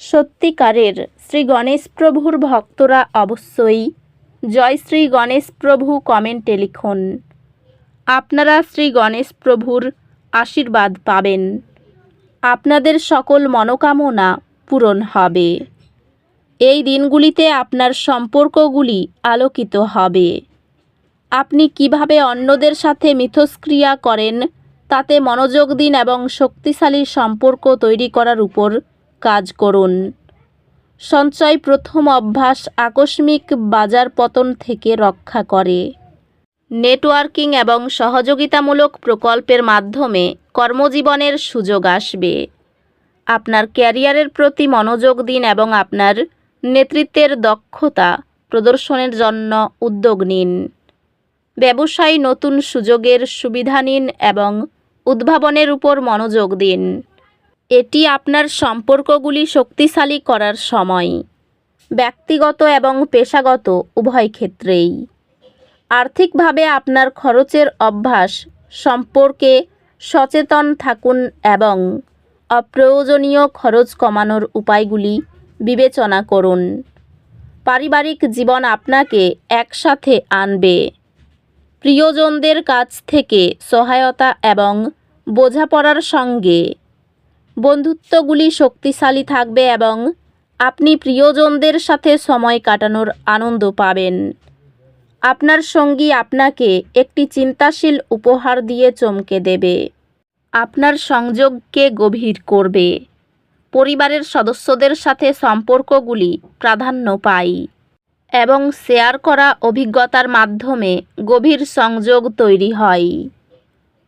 সত্যিকারের শ্রী গণেশ প্রভুর ভক্তরা অবশ্যই জয় শ্রী গণেশ প্রভু কমেন্টে লিখুন। আপনারা শ্রী গণেশ প্রভুর আশীর্বাদ পাবেন। আপনাদের সকল মনোকামনা পূরণ হবে। এই দিনগুলিতে আপনার সম্পর্কগুলি আলোকিত হবে। আপনি কীভাবে অন্যদের সাথে মিথস্ক্রিয়া করেন, তাতে মনোযোগ দিন এবং শক্তিশালী সম্পর্ক তৈরি করার উপর কাজ করুন। সঞ্চয় প্রথম অভ্যাস আকস্মিক বাজার পতন থেকে রক্ষা করে। নেটওয়ার্কিং এবং সহযোগিতামূলক প্রকল্পের মাধ্যমে কর্মজীবনের সুযোগ আসবে। আপনার ক্যারিয়ারের প্রতি মনোযোগ দিন এবং আপনার নেতৃত্বের দক্ষতা প্রদর্শনের জন্য উদ্যোগ নিন। ব্যবসায় নতুন সুযোগের সুবিধা নিন এবং উদ্ভাবনের উপর মনোযোগ দিন। এটি আপনার সম্পর্কগুলি শক্তিশালী করার সময়, ব্যক্তিগত এবং পেশাগত, উভয় ক্ষেত্রেই। আর্থিকভাবে আপনার খরচের অভ্যাস, সম্পর্কে সচেতন থাকুন এবং অপ্রয়োজনীয় খরচ কমানোর উপায়গুলি বিবেচনা করুন। পারিবারিক জীবন আপনাকে একসাথে আনবে। প্রিয়জনদের কাছ থেকে সহায়তা এবং বোঝাপড়ার সঙ্গে বন্ধুত্বগুলি শক্তিশালী থাকবে এবং আপনি প্রিয়জনদের সাথে সময় কাটানোর আনন্দ পাবেন। আপনার সঙ্গী আপনাকে একটি চিন্তাশীল উপহার দিয়ে চমকে দেবে। আপনার সংযোগকে গভীর করবে। পরিবারের সদস্যদের সাথে সম্পর্কগুলি প্রাধান্য পায় এবং শেয়ার করা অভিজ্ঞতার মাধ্যমে গভীর সংযোগ তৈরি হয়।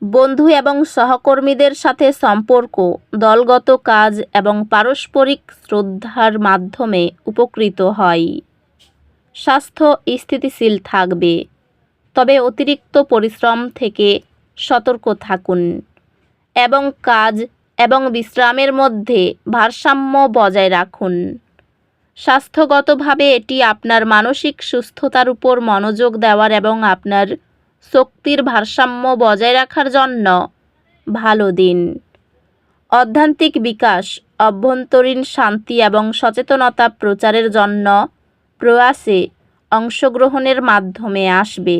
বন্ধু এবং সহকর্মীদের সাথে সম্পর্ক, দলগত কাজ এবং পারস্পরিক শ্রদ্ধার মাধ্যমে উপকৃত হয়। স্বাস্থ্য স্থিতিশীল থাকবে, তবে অতিরিক্ত পরিশ্রম থেকে সতর্ক থাকুন এবং কাজ এবং বিশ্রামের মধ্যে ভারসাম্য বজায় রাখুন। স্বাস্থ্যগতভাবে এটি আপনার মানসিক সুস্থতার উপর মনোযোগ দেওয়ার এবং আপনার শক্তির ভারসাম্য বজায় রাখার জন্য ভালো দিন। অধ্যান্তিক বিকাশ, অভ্যন্তরীণ শান্তি এবং সচেতনতা প্রচারের জন্য প্রয়াসে অংশগ্রহণের মাধ্যমে আসবে।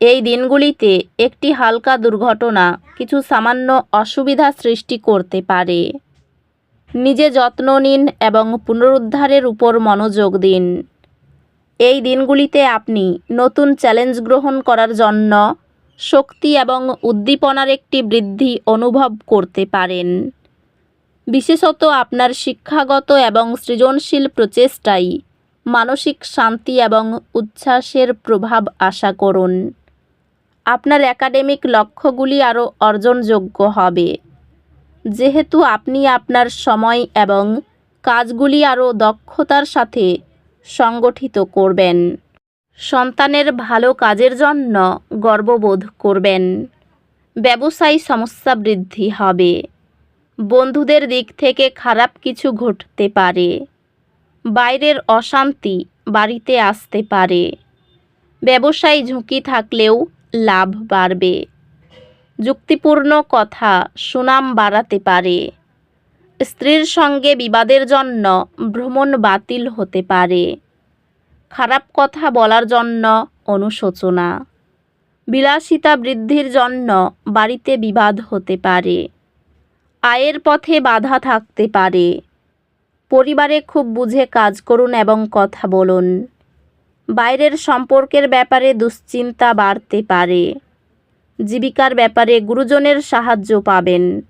এই দিনগুলিতে একটি হালকা দুর্ঘটনা কিছু সামান্য অসুবিধা সৃষ্টি করতে পারে। নিজে যত্ন নিন এবং পুনরুদ্ধারের উপর মনোযোগ দিন। এই দিনগুলিতে আপনি নতুন চ্যালেঞ্জ গ্রহণ করার জন্য শক্তি এবং উদ্দীপনার একটি বৃদ্ধি অনুভব করতে পারেন। বিশেষত আপনার শিক্ষাগত এবং সৃজনশীল প্রচেষ্টাই মানসিক শান্তি এবং উচ্ছ্বাসের প্রভাব আশা করুন। আপনার একাডেমিক লক্ষ্যগুলি আরও অর্জনযোগ্য হবে। যেহেতু আপনি আপনার সময় এবং কাজগুলি আরও দক্ষতার সাথে সংগঠিত করবেন। সন্তানের ভালো কাজের জন্য গর্ববোধ করবেন। ব্যবসায়ী সমস্যা বৃদ্ধি হবে। বন্ধুদের দিক থেকে খারাপ কিছু ঘটতে পারে। বাইরের অশান্তি বাড়িতে আসতে পারে। ব্যবসায়ী ঝুঁকি থাকলেও লাভ বাড়বে। যুক্তিপূর্ণ কথা সুনাম বাড়াতে পারে। স্ত্রীর সঙ্গে বিবাদের জন্য ভ্রমণ বাতিল হতে পারে। খারাপ কথা বলার জন্য অনুশোচনা। বিলাসিতা বৃদ্ধির জন্য বাড়িতে বিবাদ হতে পারে। আয়ের পথে বাধা থাকতে পারে। পরিবারে খুব বুঝে কাজ করুন এবং কথা বলুন। বাইরের সম্পর্কের ব্যাপারে দুশ্চিন্তা বাড়তে পারে। জীবিকার ব্যাপারে গুরুজনের সাহায্য পাবেন।